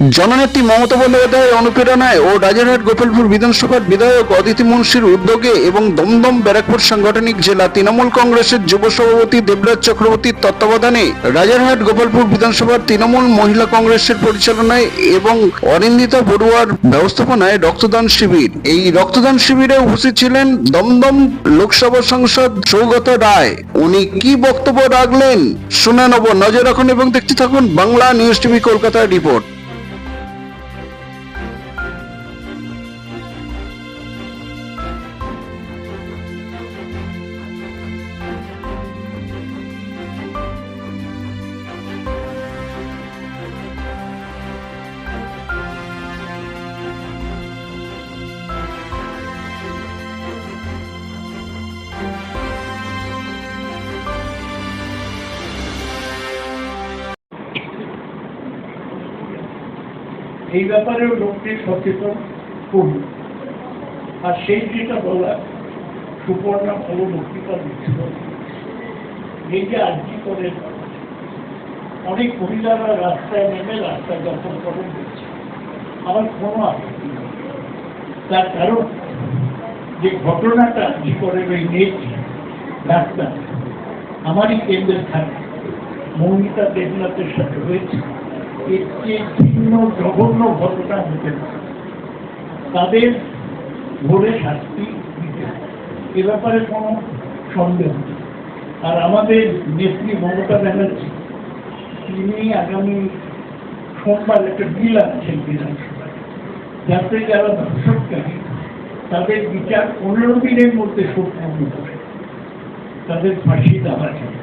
জননেত্রী মমতা বন্দ্যোপাধ্যায়ের অনুপ্রেরণায় ও রাজারহাট গোপালপুর বিধানসভার বিধায়ক অদিতি মুন্সির উদ্যোগে এবং দমদম ব্যারাকপুর সাংগঠনিক জেলা তৃণমূল কংগ্রেসের যুব সভাপতি দেবরাজ চক্রবর্তীর তত্ত্বাবধানে রাজারহাট গোপালপুর বিধানসভার তৃণমূল মহিলা কংগ্রেসের পরিচালনায় এবং অনিন্দিতা বড়ুয়ার ব্যবস্থাপনায় রক্তদান শিবির। এই রক্তদান শিবিরে উপস্থিত ছিলেন দমদম লোকসভা সাংসদ সৌগত রায়। উনি কি বক্তব্য রাখলেন? শুনে নেব। নজর রাখুন এবং দেখতে থাকুন বাংলা নিউজ টিভি কলকাতার রিপোর্ট। এই ব্যাপারেও লোককে সচেতন করল আর সেই যেটা বলা সুপর্ণা ভালো বক্তৃতা দিচ্ছিল এই যে আর্জি করে অনেক মহিলারা রাস্তায় নেমে রাস্তায় দখল করে দিচ্ছে আমার কোনো আপত্তি নেই। তার কারণ, যে ঘটনাটা আর্জি করে ওই মেয়েটি রাস্তা আমারই কেন্দ্রের থাকে মৌমিতা দেবনাথের সাথে হয়েছে। চেয়ে ভিন্ন জঘন্য ঘটনা হতে তাদের ধরে শাস্তি দিতে এ ব্যাপারে কোনো সন্দেহ আর আমাদের নেত্রী মমতা ব্যানার্জি, তিনি আগামী সোমবার একটা বিল আনছেন বিধানসভায়। যাতে যারা ধর্ষণকারী, তাদের বিচার পনেরো দিনের মধ্যে সম্পূর্ণ করে তাদের ফাঁসি দেওয়া যায়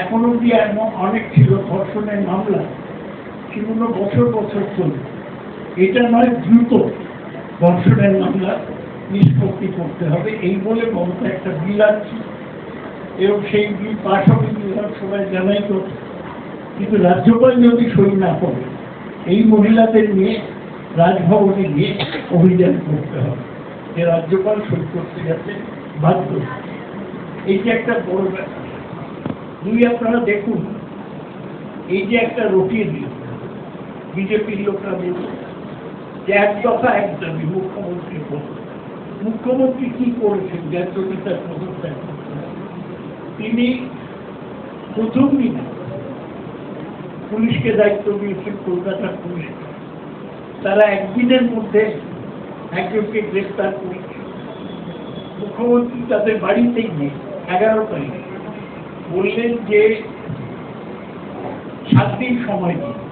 এখন অব্দি এমন অনেক ছিল ধর্ষণের মামলা। সেগুলো বছর বছর চলবে। এটা নয়, দ্রুত ধর্ষণের মামলা নিষ্পত্তি করতে হবে। এই বলে মমতা একটা বিল আছে এবং সেই বিল পাশ হবে বিধানসভায় জানাই তো কিন্তু রাজ্যপাল যদি সই না করে, এই মহিলাদের নিয়ে, রাজভবনে গিয়ে অভিযান করতে হবে। যে রাজ্যপাল সই করতে যাতে বাধ্য। এই যে একটা বড় ব্যাপার। দুই আপনারা দেখুন, এই যে একটা রটিয়ে দিল বিজেপির লোকরা বলল যে এক দফা এক দাবি মুখ্যমন্ত্রী মুখ্যমন্ত্রী কি করেছেন? যার জন্য তার পদত্যাগ তিনি প্রথম দিনে পুলিশকে দায়িত্ব দিয়েছেন কলকাতার পুলিশকে। তারা একদিনের মধ্যে একজনকে গ্রেফতার করেছে। মুখ্যমন্ত্রী তাদের বাড়িতেই নেই এগারো তারিখ বললেন যে সাত দিন সময় দিন।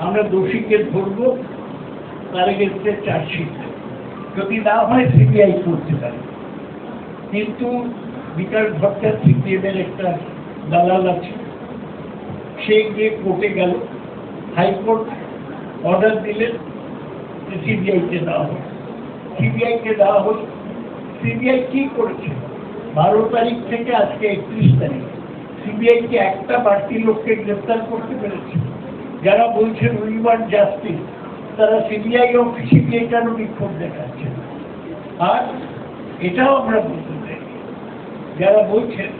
আমরা দোষীকে ধরবো, তার এগেন্সে চার্জশিট। যদি না হয় সিবিআই করতে পারে। কিন্তু বিকাশ ভট্টার সিপিএম এর একটা দালাল আছে, সে গিয়ে কোর্টে গেল, হাইকোর্ট অর্ডার দিলেন সিবিআইকে দেওয়া হোক। সিবিআইকে দেওয়া হল সিবিআই কি করেছে? বারো তারিখ থেকে আজকে একত্রিশ তারিখ। সিবিআই কি একটা বাড়তি লোককে গ্রেফতার করতে পেরেছে? যারা বলছেন উই ওয়ান্ট জাস্টিস তারা সিবিআই ও সিবিআই কেন বিক্ষোভ দেখাচ্ছে আর এটাও আমরা বলতে চাই। যারা বলছেন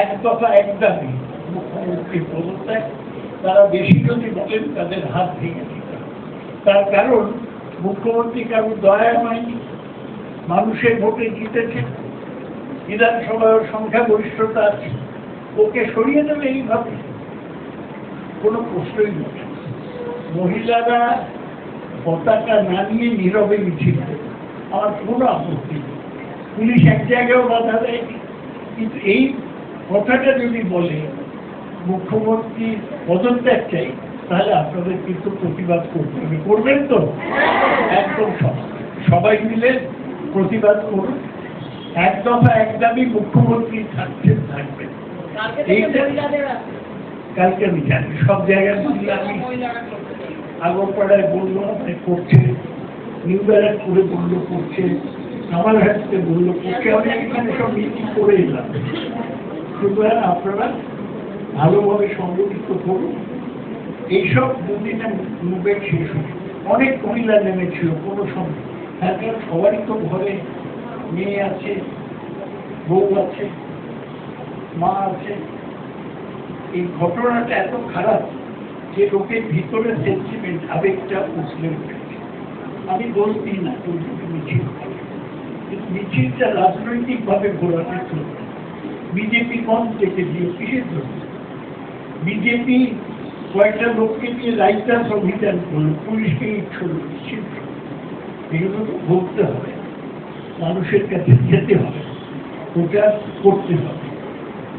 এক দফা এক দাবি মুখ্যমন্ত্রী পদত্যাগ, তারা বেশি যদি বলেন, তাদের হাত ভেঙে দিতে তার কারণ, মুখ্যমন্ত্রী কারও দয়া হয়নি মানুষের ভোটে জিতেছে, বিধানসভার সংখ্যাগরিষ্ঠতা আছে, ওকে সরিয়ে দেবে এইভাবে। কোনো প্রশ্নই নেই মহিলারা পতাকা না নিয়ে নীরবে মিছিল আমার কোনো আপত্তি নেই। পুলিশ এক জায়গায়ও বাধা দেয়নি। কিন্তু এই কথাটা যদি বলে মুখ্যমন্ত্রী পদত্যাগ চাই তাহলে আপনাদের কিন্তু প্রতিবাদ করতে হবে। করবেন তো? একদম সব। সবাই মিলে প্রতিবাদ করুন। এক দফা এক দাবি মুখ্যমন্ত্রী থাকছেন থাকবেন। এইটা-। কালকে সব জায়গায় আমি। আগরপাড়ায় আপনি করছে। নিউ বলল, করছে। আমার হাতে করছে। আমি এখানে সব করে এলাম। সুতরাং আপনারা ভালোভাবে সংগঠিত করুন। এইসব দুদিনে মুভমেন্ট শেষ হচ্ছে অনেক মহিলা নেমেছিল, কোনো সময় হ্যাঁ কারণ সবারই তো ঘরে মেয়ে আছে, বউ আছে, মা আছে। এই ঘটনাটা এত খারাপ যে লোকের ভিতরে সেন্টিমেন্ট আবেগটা উঠেছে। আমি দিই না মিছিল মিছিলটা রাজনৈতিক ভাবে ঘোরাতে চলবে। বিজেপি কম থেকে দিয়ে কিসের জন্য বিজেপি কয়েকটা লোককে নিয়ে রাইটার্স অভিযান করল, পুলিশকে ইচ্ছল। এগুলো তো বলতে হবে। মানুষের কাছে যেতে হবে। প্রচার করতে হবে।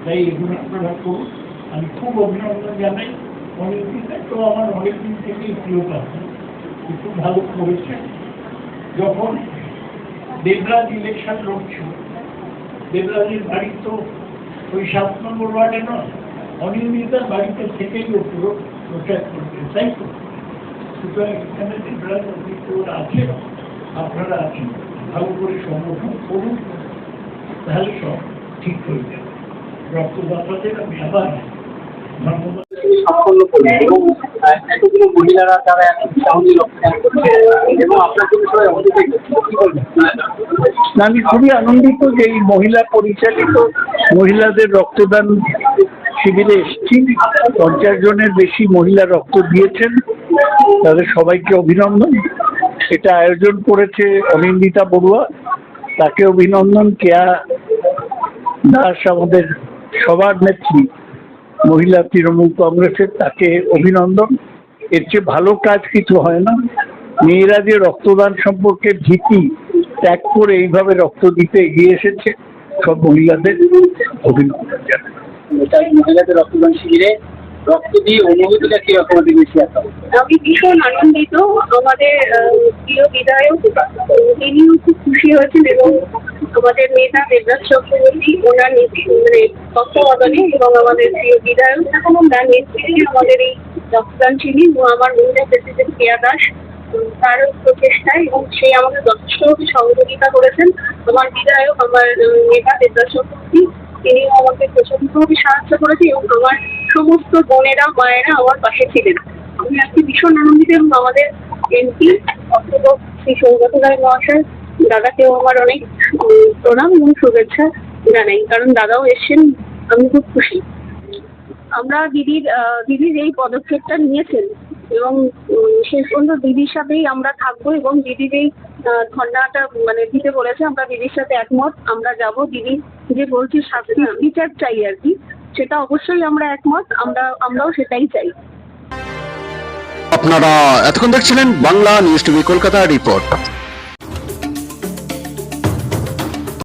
তাই এগুলো আপনারা করুন। আমি খুব অভিনন্দন জানাই। অনেকদিন তো আমার অনেকদিন থেকেই প্রিয় পাচ্ছি খুব ভালো করেছে। যখন দেবরাজ ইলেকশন লড়ছিল দেবরাজের বাড়ি তো ওই সাত নম্বর ওয়ার্ডে নয় অনিয়মিতার বাড়িতে থেকেই ও পুরো প্রচার করবে তাই তো? সুতরাং এখানে দেবরাজ অভিজ্ঞ আছে, আপনারা আছেন। ভালো করে সংগঠন করুন, তাহলে সব ঠিক হয়ে যাবে। রক্তদাতাদের আমি আবার করবে এবং মহিলারা তারা এবং আমি খুবই আনন্দিত যে এই মহিলা পরিচালিত মহিলাদের রক্তদান শিবিরে এসেছি। পঞ্চাশ জনের বেশি মহিলা রক্ত দিয়েছেন। তাদের সবাইকে অভিনন্দন। এটা আয়োজন করেছে অনিন্দিতা বড়ুয়া। তাকে অভিনন্দন। কেয়া দাস আমাদের সবার নেত্রী। মহিলা তৃণমূল কংগ্রেসের তাকে অভিনন্দন। এর চেয়ে ভালো কাজ কিছু হয় না। মেয়েরা যে রক্তদান সম্পর্কে ভীতি ত্যাগ করে এইভাবে রক্ত দিতে এগিয়ে এসেছে সব মহিলাদের অভিনন্দন জানাই। মহিলাদের রক্তদান শিবিরে রক্ত দিয়ে অনুভূতিটা কীরকম অধিক বেশি আমি ভীষণ আনন্দিত। আমাদের প্রিয় বিধায়ক তিনিও খুব খুশি হয়েছেন এবং আমাদের নেতা দেবরাজ চক্রবর্তী, ওনার মানে তত্ত্বাবধানে এবং আমাদের প্রিয় বিধায়ক তার নেতৃত্বে আমাদের এই রক্তদান শিবির এবং আমার মহিলা প্রেসিডেন্ট কেয়া দাস তার প্রচেষ্টায় এবং সে আমাকে যথেষ্ট সহযোগিতা করেছেন। আমার বিধায়ক, আমার নেতা দেবরাজ চক্রবর্তী, তিনিও আমাকে প্রচন্ডভাবে সাহায্য করেছে এবং আমার সমস্ত বোনেরা, মায়েরা আমার পাশে ছিলেন। আমি আজকে ভীষণ আনন্দিত এবং আমাদের এমপি, অধ্যাপক শ্রী সৌগত রায় মহাশয় দাদাকেও আমার অনেক প্রণাম এবং শুভেচ্ছা জানাই। কারণ দাদাও এসছেন আমি খুব খুশি। আমরা দিদির দিদির এই পদক্ষেপটা নিয়েছেন এবং শেষ পর্যন্ত দিদির সাথেই আমরা থাকব এবং দিদির এই আহ, ধর্নাটা মানে দিতে বলেছে আমরা দিদির সাথে একমত আমরা যাব। দিদি যে বলছি শাস্তি বিচার চাই আর কি সেটা অবশ্যই আমরা একমত আমরা আমরাও সেটাই চাই। আপনারা এতক্ষণ দেখছিলেন Bangla news TV Kolkata report.